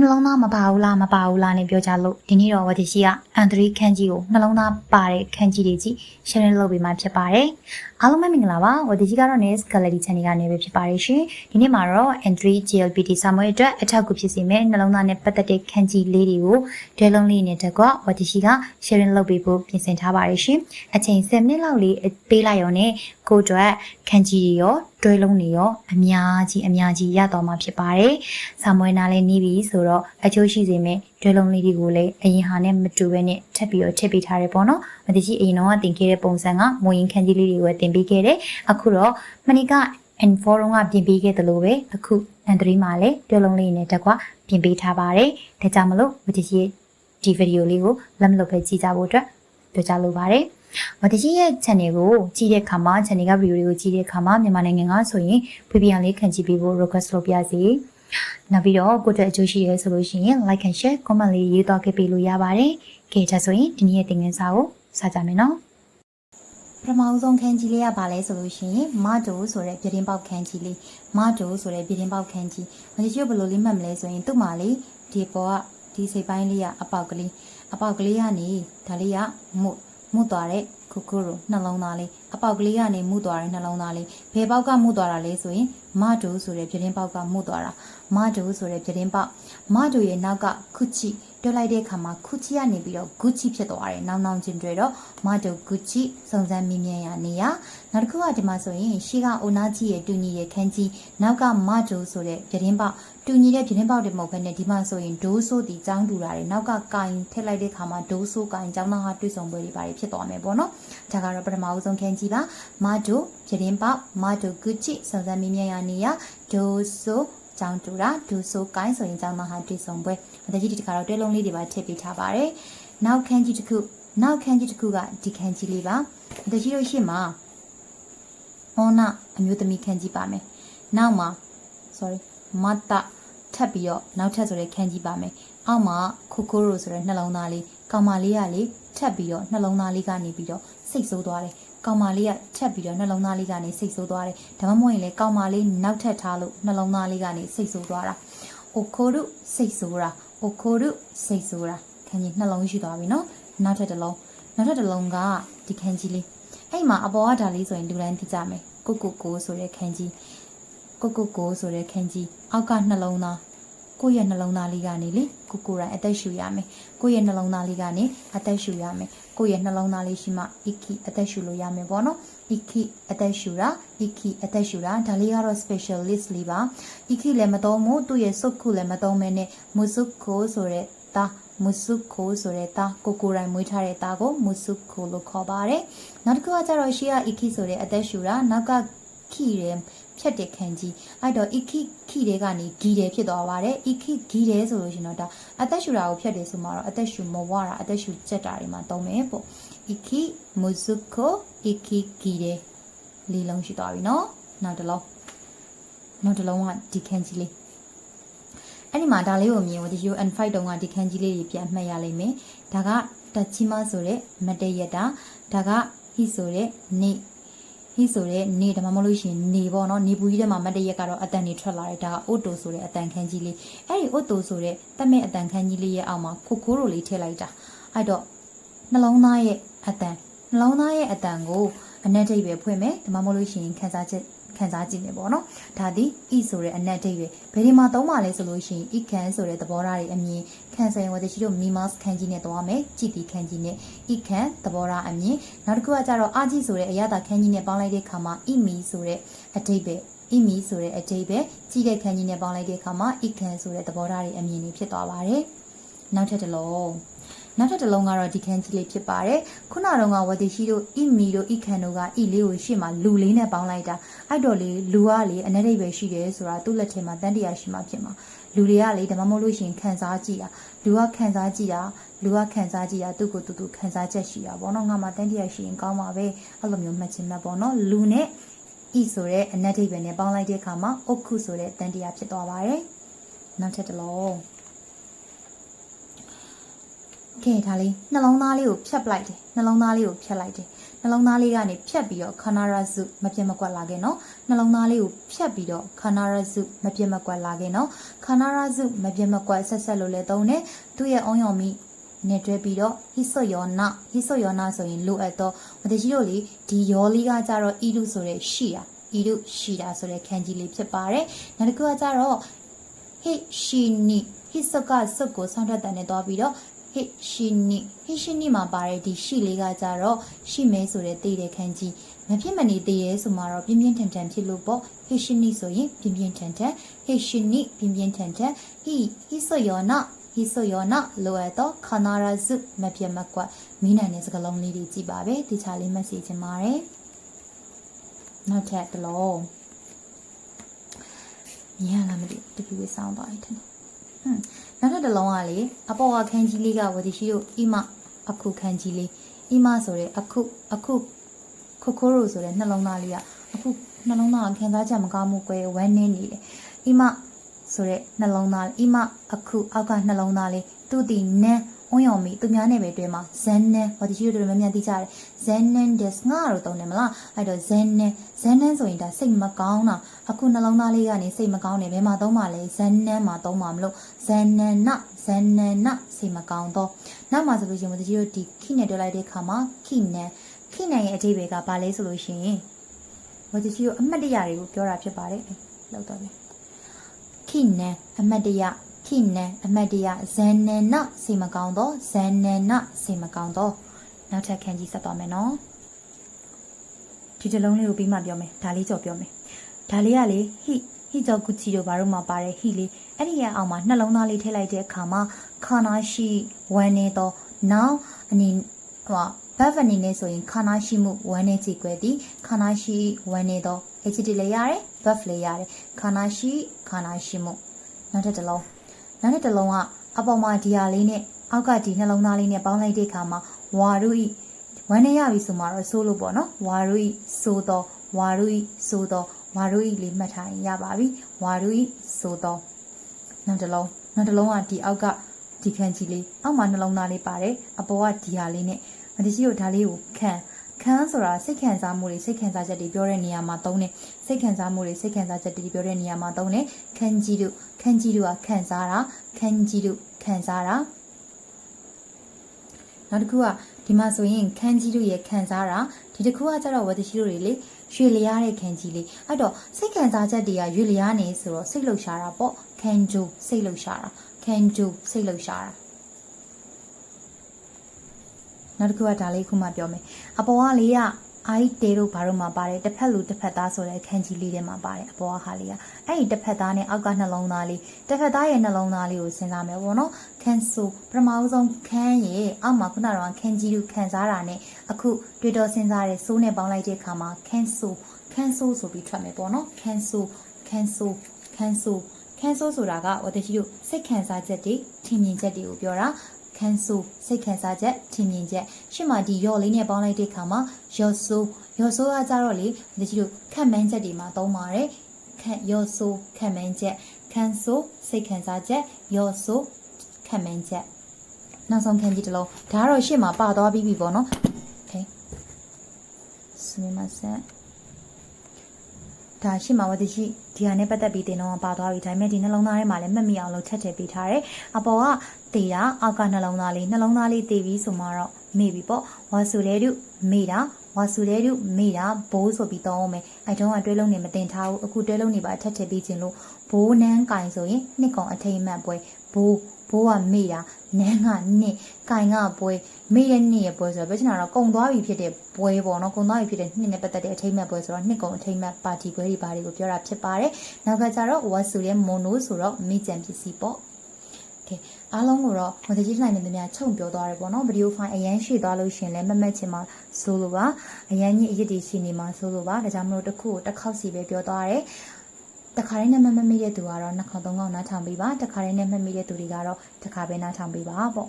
နှလုံးသားမပါဘူးလားမပါဘူးလားနဲ့ပြောကြလို့ဒီနေ့တော့ဝတီရှိကအန်ဒရီခန်းကြီးကိုနှလုံးသားပါတဲ့ခန်းကြီးတွေကြီး share လုပ်ပေးမှဖြစ်ပါတယ်အားလုံးပဲမင်္ဂလာပါဝတီရှိကတော့ Next Gallery Channel ကနေပဲဖြစ်ပါတယ်ရှင်ဒီနေ့မှာတော့ N3 GLPT စာမွေးအတွက်အထောက်အကူဖြစ်စေမယ့်နှလုံးသားနဲ့ပတ်သက်တဲ့ခန်းကြီးလေးတွေကိုဒဲလုံးလေးနဲ့တက်ကွဝတီရှိက sharing လုပ်ပေးဖို့ပြင်ဆင်ထားပါတယ်ရှင်အချိန်10မိနစ်လောက်လေးပေးလိုက်ရုံနဲ့ကိုယ့်အတွက်ခန်းကြီးတွေရော တွဲလုံးတွေရောအများကြီးအများကြီးရတော့မှာဖြစ်ပါတယ်စာမွေးနာလေးနေပြီဆိုတော့အကျိုးရှိစေမယ့်တွဲလုံးလေးတွေကိုလည်းအရင်ဟာနဲ့မတူဘဲနဲ့ထပ်ပြီးတော့ထည့်ပေးထားတယ်ပေါ့နော်မတိရှိအရင်တော့တင်ခဲ့တဲ့ပုံစံကမွေရင်ခန်းကြီးလေးတွေကိုတင်ပေးခဲ့တယ်အခုတော့မနီက N4 တုန်းကပြင်ပေးခဲ့သလိုပဲအခု N3 မှာလည်းတွဲလုံးလေးနဲ့တက်ကွပြင်ပေးထားပါတယ်ဒါကြောင့်မလို့မတိရှိဒီဗီဒီယိုလေးကိုလက်မလွတ်ပဲကြည့်ကြဖို့အတွက်ပြောကြလိုပါတယ်မ တကြီးရဲ့ channel ကိုကြည့်တဲ့အခါမှာ channel က video တွေကိုကြည့်တဲ့အခါမှာမြန်မာနိုင်ငံကဆိုရင်ပြပြလေးခံကြည့်ပေးဖို့ request လုပ်ပြစီနောက်ပြီးတော့ကိုယ့်အတွက်အကျိုးရှိရဲဆိုလို့ရှိရင် like and share comment လေးရေးသွားခဲ့ပေးလို့ရပါတယ်။ကဲဒါဆိုရင်ဒီနေ့ရဲ့သင်ခန်းစာကိုစကြမယ်နော်။ပထမအဆုံးခန်းကြီးလေးကဘာလဲဆိုလို့ရှိရင်မတိုဆိုတဲ့ပြတင်းပေါက်ခန်းကြီးလေးမတိုဆိုတဲ့ပြတင်းပေါက်ခန်းကြီးမတကြီးဘယ်လိုလေးမှတ်မလဲဆိုရင်သူ့မှာလေးဒီပေါ်ကဒီစိတ်ပိုင်းလေးကအပေါက်ကလေးအပေါက်ကလေးကနေဒါလေးကမှု မှုသွားတဲ့ခုခုရိုနှလုံးသားလေးအပေါက်ကလေးကနေမှုသွားတဲ့နှလုံးသားလေးဘယ်ပေါက်ကမှုသွားတာလဲဆိုရင်မတိုဆိုတဲ့ပြတင်းပေါက်ကမှုသွားတာမတိုဆိုတဲ့ပြတင်းပေါက်မတိုရဲ့နောက်ကခုချီတွဲလိုက်တဲ့အခါမှာခုချီကနေပြီးတော့ဂူချီဖြစ်သွားတယ်။နောင်နောင်ချင်းတွေတော့မတိုဂူချီစုံစမ်းမြင်မြန်ရနေရနောက်တစ်ခုကဒီမှာဆိုရင်ရှေ့ကအိုနာချီရဲ့တူညီရဲ့ခန်းကြီးနောက်ကမတိုဆိုတဲ့ပြတင်းပေါက်တူညီတဲ့ပြတင်းပေါက်တွေမဟုတ်ဘဲနဲ့ဒီမှာဆိုရင်ဒိုးဆိုးတီចောင်းတူတာတွေနောက်ကကင်ထည့်လိုက်တဲ့အခါမှာဒိုးဆိုးကင်ចောင်းသားဟာတွေ့ဆုံပွဲတွေပါဖြစ်သွားမယ်ပေါ့နော်။ဒါကတော့ပထမအဆုံးခန်းကြီးပါမတိုပြတင်းပေါက်မတိုဂူချီစုံစမ်းမြင်မြန်ရနေရဒိုးဆိုးကြောင်းတူတာဒူဆိုကိုင်းဆိုရင်ကြောင်းသားဟာတွေ့ဆုံပွဲအတကြီးဒီတခါတော့တွဲလုံးလေးတွေပါထည့်ပေးထားပါတယ်နောက်ခန်းကြီးတစ်ခုနောက်ခန်းကြီးတစ်ခုကဒီခန်းကြီးလေးပါအတကြီးတို့ရှေ့မှာဟောနာအမျိုးသမီးခန်းကြီးပါမယ်နောက်မှာ sorry မတ်တာ ထပ်ပြီးတော့နောက်ထပ်ဆိုတဲ့ခန်းကြီးပါမယ်အောက်မှာခိုကိုရိုဆိုတဲ့နှလုံးသားလေးကောင်မလေးကလေထပ်ပြီးတော့နှလုံးသားလေးကနေပြီးတော့စိတ်ဆိုးသွားတယ်ကောင်မလေးကချက်ပြီးတော့နှလုံးသားလေးကနေစိတ်ဆိုးသွားတယ်ဒါမှမဟုတ်ရင်လေကောင်မလေးနောက်ထပ်ထားလို့နှလုံးသားလေးကနေစိတ်ဆိုးသွားတာအိုခိုရုစိတ်ဆိုးတာအိုခိုရုစိတ်ဆိုးတာခန်းကြီးနှလုံးရှိသွားပြီနော်နောက်ထပ်တစ်လုံးနောက်ထပ်တစ်လုံးကဒီခန်းကြီးလေးအဲ့မှာအပေါ်ကဒါလေးဆိုရင်လူတိုင်းသိကြမယ်ကိုကိုကိုဆိုတဲ့ခန်းကြီး ကိုကိုကိုဆိုတဲ့ခန်းကြီးအောက်ကနှလုံးသားကိုယ့်ရဲ့နှလုံးသားလေးကနေလေကိုကိုရိုင်းအသက်ရှူရမယ်ကိုယ့်ရဲ့နှလုံးသားလေးကနေအသက်ရှူရမယ်ကိုယ့်ရဲ့နှလုံးသားလေးရှိမှ iki အသက်ရှူလို့ရမယ်ပေါ့နော် iki အသက်ရှူတာ iki အသက်ရှူတာဒါလေးကတော့ specialist လေးပါ iki လည်းမသုံးဘူးသူ့ရဲ့စုတ်ခုလည်းမသုံးမဲနဲ့ musuko ဆိုတဲ့တာမုစုခိုဆိုတဲ့တာကိုကိုရိုင်းမွေးထားတဲ့တာကိုမုစုခိုလို့ခေါ်ပါတယ်နောက်တစ်ခုကကျတော့ရှေ့က iki ဆိုတဲ့အသက်ရှူတာနောက်ကခိတယ် ဖြတ်တဲ့ခန်းကြီးအဲ့တော့ iki ခိတဲ့ကနေဂီတယ်ဖြစ်သွားပါတယ် iki ဂီတယ်ဆိုလို့ရှင်တော့ဒါအသက်ရှူတာကိုဖြတ်တယ်ဆိုမှတော့အသက်ရှူမဝတာအသက်ရှူကြက်တာတွေမှာသုံးမယ်ပေါ့ iki muzuko iki gire လေးလုံးရှိသွားပြီเนาะနောက်တစ်လုံးနောက်တစ်လုံးကဒီခန်းကြီးလေးအဲ့ဒီမှာဒါလေးကိုမြင်လို့ဒီ UN5 တုန်းကဒီခန်းကြီးလေးတွေပြန်မှတ်ရလိမ့်မယ်ဒါကတချီမဆိုတဲ့မတရတာဒါကဟိဆိုတဲ့နေ ဟိဆိုတဲ့နေဒါမှမဟုတ်လို့ရှိရင်နေပေါ့နော်နေပူကြီးထဲမှာမတ်တရက်ကတော့အတန်နေထွက်လာတယ်ဒါကအိုတိုဆိုတဲ့အတန်ခန်းကြီးလေးအဲ့ဒီအိုတိုဆိုတဲ့တမဲ့အတန်ခန်းကြီးလေးရဲ့အောက်မှာခိုခိုးရိုလေးထည့်လိုက်တာအဲ့တော့နှလုံးသားရဲ့အတန်နှလုံးသားရဲ့အတန်ကိုအနက်ထိပ်ပဲဖွင့်မယ်ဒါမှမဟုတ်လို့ရှိရင်ခန်းစားချက် ခံစားကြည့်နေပေါ့နော်ဒါသည် e ဆိုတဲ့အနက်ဒိတ်ပဲဘယ်ဒီမှာသုံးပါလဲဆိုလို့ရှိရင် e ခံဆိုတဲ့သဘောထားတွေအမြင်ခံဆိုင်ဝတရှိတို့ mimas ခန်းကြီးနဲ့သွားမယ်ကြည်တီခန်းကြီးနဲ့ e ခံသဘောထားအမြင်နောက်တစ်ခုကကြတော့ aji ဆိုတဲ့အရသာခန်းကြီးနဲ့ပေါင်းလိုက်တဲ့အခါမှာ e mi ဆိုတဲ့အဒိတ်ပဲ e mi ဆိုတဲ့အဒိတ်ပဲကြည်တဲ့ခန်းကြီးနဲ့ပေါင်းလိုက်တဲ့အခါမှာ e ခံဆိုတဲ့သဘောထားတွေအမြင်တွေဖြစ်သွားပါတယ်နောက်ထပ်တစ်လုံး နောက်ထပ်တစ်လုံးကတော့ဒီခန်းကြီးလေးဖြစ်ပါတယ်ခုနတုန်းကဝတိရှိတို့ဣမီတို့ဣခန်တို့ကဣလေးကိုရှေ့မှာလူလေးနဲ့ပေါင်းလိုက်တာအဲ့တော့လေလူကလေအနက်ဒိတ်ပဲရှိတယ်ဆိုတာသူ့လက်ထဲမှာတန်တရားရှိမှဖြစ်မှာလူတွေကလေဒါမှမဟုတ်လို့ရှိရင်ခံစားကြည့်တာလူကခံစားကြည့်တာလူကခံစားကြည့်တာသူ့ကိုတူတူခံစားချက်ရှိတာပေါ့နော်ငါမှတန်တရားရှိရင်ကောင်းပါပဲအဲ့လိုမျိုးမှတ်ချင်မှတ်ပေါ့နော်လူနဲ့ဣဆိုတဲ့အနက်ဒိတ်ပဲနဲ့ပေါင်းလိုက်တဲ့အခါမှာအုတ်ခုဆိုတဲ့တန်တရားဖြစ်သွားပါတယ်နောက်ထပ်တစ်လုံး ကဲဒါလေးနှလုံးသားလေးကိုဖြတ်ပလိုက်တယ်နှလုံးသားလေးကိုဖြတ်လိုက်တယ်နှလုံးသားလေးကနေဖြတ်ပြီးတော့ခန္ဓာရစုမပြတ်မကွက်လာခဲ့နော်နှလုံးသားလေးကိုဖြတ်ပြီးတော့ခန္ဓာရစုမပြတ်မကွက်လာခဲ့နော်ခန္ဓာရစုမပြတ်မကွက်ဆက်ဆက်လို့လည်းသုံးတယ်သူ့ရဲ့အုံယုံမိနဲ့တွဲပြီးတော့ဟိဆွယောနာဟိဆွယောနာဆိုရင်လိုအပ်တော့မတကြီးတို့လေဒီယောလေးကကြတော့ဤလူဆိုတဲ့ရှိတာဤလူရှိတာဆိုတဲ့ခံကြီးလေးဖြစ်ပါတယ်နောက်တစ်ခုကကြတော့ဟိရှိနီဟိစကစကိုဆောင်းထွက်တဲ့နဲ့တွားပြီးတော့ ဟိရှိနီဟိရှိနီမှာပါတဲ့ဒီရှိလေးကကြတော့ရှိမဲဆိုတဲ့တေးတဲ့ခံကြီးမဖြစ်မနေသေးရဲဆိုမှတော့ပြင်းပြင်းထန်ထန်ဖြစ်လို့ပေါ့ဟိရှိနီဆိုရင်ပြင်းပြင်းထန်ထန်ဟိရှိနီပြင်းပြင်းထန်ထန်ဟိဟိဆွယောနာဟိဆွယောနာလိုအပ်တော့ခနာရစုမပြတ်မကွက်မိနိုင်တဲ့စကလုံးလေးတွေကြည့်ပါပဲဒီချာလေးမှတ်စီခြင်းပါတယ်နောက်ထပ်တစ်လုံးမြင်ရလားမသိဘူးတဖြည်းဖြည်းစောင်းသွားပြီထင်တယ် ဟွန်းနောက်ထပ်တစ်လုံးကလေအပေါ်ကခန်းကြီးလေးကဝတီရှိတို့အီမအခုခန်းကြီးလေးအီမဆိုတဲ့အခုအခုခိုခိုရိုဆိုတဲ့နှလုံးသားလေးကအခုနှလုံးသားကခံစားချက်မကောင်းမှုကွယ်ဝမ်းနေနေတယ်အီမဆိုတဲ့နှလုံးသားအီမအခုအောက်ကနှလုံးသားလေးသူတည်န န်းဝင်းရော်မီသူများနဲ့ပဲတွေ့မှာဇန်နန်ဟောဒီရှိတို့များများသိကြတယ်ဇန်နန်ဒက်ငါတို့တုံးတယ်မလားအဲ့တော့ဇန်နန်ဇန်နန်ဆိုရင်ဒါစိတ်မကောင်းတာအခုနှလုံးသားလေးကနေစိတ်မကောင်းနေဘယ်မှာသုံးပါလဲဇန်နန်မှာသုံးပါမလို့ဇန်နန်နဇန်နန်နစိတ်မကောင်းတော့နောက်မှာဆိုလို့ရှိရင်ဒီရှိတို့ဒီခိနဲ့တွေ့လိုက်တဲ့အခါမှာခိနန်ခိနန်ရဲ့အဓိပ္ပာယ်ကဘာလဲဆိုလို့ရှိရင်ဟောဒီရှိတို့အမှတ်တရတွေကိုပြောတာဖြစ်ပါတယ်လောက်တော့ပြီခိနန်အမှတ်တရ ခိနန်အမတ်တရဇန်နန်နစေမကောင်းတော့ဇန်နန်နစေမကောင်းတော့နောက်ထပ်ခန်းကြီးဆက်သွားမယ်နော်ဒီတစ်လုံးလေးကိုပြီးမှပြောမယ်ဒါလေးကြော်ပြောမယ်ဒါလေးကလေဟိဟိကြော်ဂူချီတို့ဘာလို့မှပါတယ်ဟိလေးအဲ့ဒီရဲ့အောက်မှာနှလုံးသားလေးထည့်လိုက်တဲ့အခါမှာခါနာရှိဝမ်းနေတော့နောက်အနေဟိုဘတ်ဗနီနဲ့ဆိုရင်ခါနာရှိမှုဝမ်းနေကြည့်ွယ်သည်ခါနာရှိဝမ်းနေတော့ HT လည်းရတယ်ဘတ်လည်းရတယ်ခါနာရှိခါနာရှိမှုနောက်ထပ်တစ်လုံး နောက်တစ်လုံးကအပေါ်မှာဒီဟာလေးနဲ့အောက်ကဒီနှလုံးသားလေးနဲ့ပေါင်းလိုက်တဲ့အခါမှာဝါရုဤဝမ်းနေရပြီဆိုမှတော့ဆိုးလို့ပေါ့နော်ဝါရုဤဆိုတော့ဝါရုဤဆိုတော့ဝါရုဤလေးမှတ်ထားရင်ရပါပြီဝါရုဤဆိုတော့နောက်တစ်လုံးနောက်တစ်လုံးကဒီအောက်ကဒီခန်းကြီးလေးအောက်မှာနှလုံးသားလေးပါတယ်အပေါ်ကဒီဟာလေးနဲ့မတိရှိတို့ဒါလေးကိုခန်း ခန်းဆိုတာစိတ်ခံစားမှုတွေစိတ်ခံစားချက်တွေပြောတဲ့နေရာမှာသုံးတယ်စိတ်ခံစားမှုတွေစိတ်ခံစားချက်တွေပြောတဲ့နေရာမှာသုံးတယ်ခန်းကြီးတို့ခန်းကြီးတို့ကခံစားတာခန်းကြီးတို့ခံစားတာနောက်တစ်ခုကဒီမှာဆိုရင်ခန်းကြီးတို့ရဲ့ခံစားတာဒီတစ်ခုကကျတော့ဝတ္တရှိတို့တွေလေရွှေလျားတဲ့ခန်းကြီးလေးအဲ့တော့စိတ်ခံစားချက်တွေကရွှေလျားနေဆိုတော့စိတ်လှုပ်ရှားတာပေါ့ခန်းဂျိုစိတ်လှုပ်ရှားတာခန်းဂျိုစိတ်လှုပ်ရှားတာ နောက်တစ်ခုကဒါလေးခုမှပြောမယ်အပေါ်ကလေးကအိုက်တေတို့ဘာလို့မှပါတယ်တစ်ဖက်လူတစ်ဖက်သားဆိုတဲ့ခန်းကြီးလေးထဲမှာပါတယ်အပေါ်ကဟာလေးကအဲ့ဒီတစ်ဖက်သားနဲ့အောက်ကနှလုံးသားလေးတစ်ဖက်သားရဲ့နှလုံးသားလေးကိုစဉ်းစားမယ်ပေါ့နော်ခန်းဆိုပထမဆုံးခန်းရဲ့အောက်မှာခုနကတော့ခန်းကြီးတို့ခံစားတာနဲ့အခုတွေ့တော့စဉ်းစားတဲ့စိုးနဲ့ပေါင်းလိုက်တဲ့အခါမှာခန်းဆိုခန်းဆိုဆိုပြီးထွက်မယ်ပေါ့နော်ခန်းဆိုခန်းဆိုခန်းဆိုခန်းဆိုဆိုတာကဝတ္တကြီးတို့စိတ်ခံစားချက်တွေထင်မြင်ချက်တွေကိုပြောတာ ခံဆိုးစိတ်ခံစားချက်ထင်မြင်ချက်ရှင့်မှာဒီရော့လေးနဲ့ပေါင်းလိုက်တဲ့အခါမှာရော့ဆိုးရော့ဆိုးကကြတော့လေဒီကြီးတို့ခံမှန်းချက်တွေမှာသုံးပါတယ်ခံရော့ဆိုးခံမှန်းချက်ခံဆိုးစိတ်ခံစားချက်ရော့ဆိုးခံမှန်းချက်နောက်ဆုံးခံကြည့်တလုံးဒါကတော့ရှင့်မှာပါသွားပြီးပြီပေါ့နော်โอเคစနေမဆက် ဒါရှိမှာဝတရှိဒီဟာနဲ့ပတ်သက်ပြီးတင်တော့ပါသွားပြီဒါပေမဲ့ဒီနှလုံးသားထဲမှာလည်းမှတ်မိအောင်လို့ချက်ထည့်ပေးထားတယ်အပေါ်ကတေတာအောက်ကနှလုံးသားလေးနှလုံးသားလေးတေပြီးဆိုမှတော့မေ့ပြီပေါ့ဝါစုလဲတုမေ့တာ ဝါစုလဲတုမေ့တာဘိုးဆိုပြီးတောင်းအောင်မယ်အဲတုန်းကတွဲလုံးနေမတင်ထားဘူးအခုတွဲလုံးနေပါထက်ထည့်ပေးခြင်းလို့ဘိုးနန်းကင်ဆိုရင်နှစ်ကောင်အထိမ့်မှတ်ပွဲဘိုးဘိုးကမေ့တာနန်းကနှစ်ကင်ကပွဲမေ့တဲ့နှစ်ရဲ့ပွဲဆိုတော့ပြောချင်တာတော့ကုံသွားပြီဖြစ်တဲ့ပွဲပေါ့နော်ကုံသွားပြီဖြစ်တဲ့နှစ်နဲ့ပတ်သက်တဲ့အထိမ့်မှတ်ပွဲဆိုတော့နှစ်ကောင်အထိမ့်မှတ်ပါတီပွဲတွေဘာတွေကိုပြောတာဖြစ်ပါတယ်နောက်ကကြတော့ဝါစုရဲ့မွန်နိုဆိုတော့မိကြံပစ္စည်းပေါ့ ကဲအားလုံးကိုတော့မတကြီးနိုင်နေသမျှခြုံပြောသွားတယ်ပေါ့နော်ဗီဒီယိုဖိုင်အရန်ရှည်သွားလို့ရှင်လဲမမက်ချင်မှာဆိုလိုပါအရန်ကြီးအရစ်တွေရှိနေမှာဆိုလိုပါဒါကြောင့်မလို့တစ်ခုကိုတစ်ခေါက်စီပဲပြောသွားတယ်တခါလေးနဲ့မမမိတဲ့သူကတော့နှစ်ခေါက်သုံးခေါက်နားထောင်ပေးပါတခါလေးနဲ့မမိတဲ့သူတွေကတော့တစ်ခါပဲနားထောင်ပေးပါပေါ့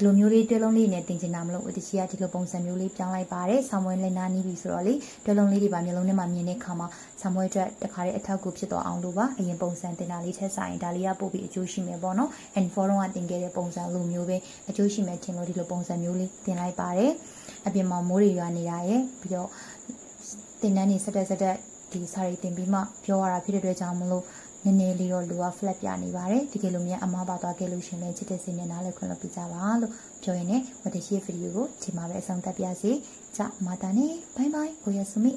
ဒီလိုမျိုးလေးတွဲလုံးလေးနဲ့တင်ချင်တာမလို့အတချီကဒီလိုပုံစံမျိုးလေးပြောင်းလိုက်ပါတယ်ဆောင်းမွေးလင်းနာနီးပြီဆိုတော့လေတွဲလုံးလေးတွေပါမျိုးလုံးထဲမှာမြင်တဲ့ခါမှာဆောင်းမွေးအတွက်တခါလေးအထောက်အကူဖြစ်သွားအောင်လို့ပါအရင်ပုံစံတင်တာလေးထက်ဆိုင်ဒါလေးကပို့ပြီးအကျိုးရှိမယ်ပေါ့နော် and forum ကတင်ခဲ့တဲ့ပုံစံလိုမျိုးပဲအကျိုးရှိမယ်ထင်လို့ဒီလိုပုံစံမျိုးလေးတင်လိုက်ပါတယ်အပြင်မှာမိုးတွေရွာနေတာရယ်ပြီးတော့တင်တန်းနေဆက်တက်ဆက်တက်ဒီစာရီတင်ပြီးမှပြောရတာဖြစ်တဲ့အတွက်ကြောင့်မလို့ နည်းနည်းလေးတော့လူက flat ပြနေပါတယ်တကယ်လို့များအမားပါသွားခဲ့လို့ရှင်လည်းချစ်တဲ့စိတ်နဲ့နားလည်းခွင့်လို့ပြကြပါလို့ပြောရင်းနဲ့ဝတ္တရှိရဲ့ဗီဒီယိုကိုဒီမှာပဲအဆုံးသတ်ပြစေကြမာတာနေဘိုင်ဘိုင်ကိုရဆုမိ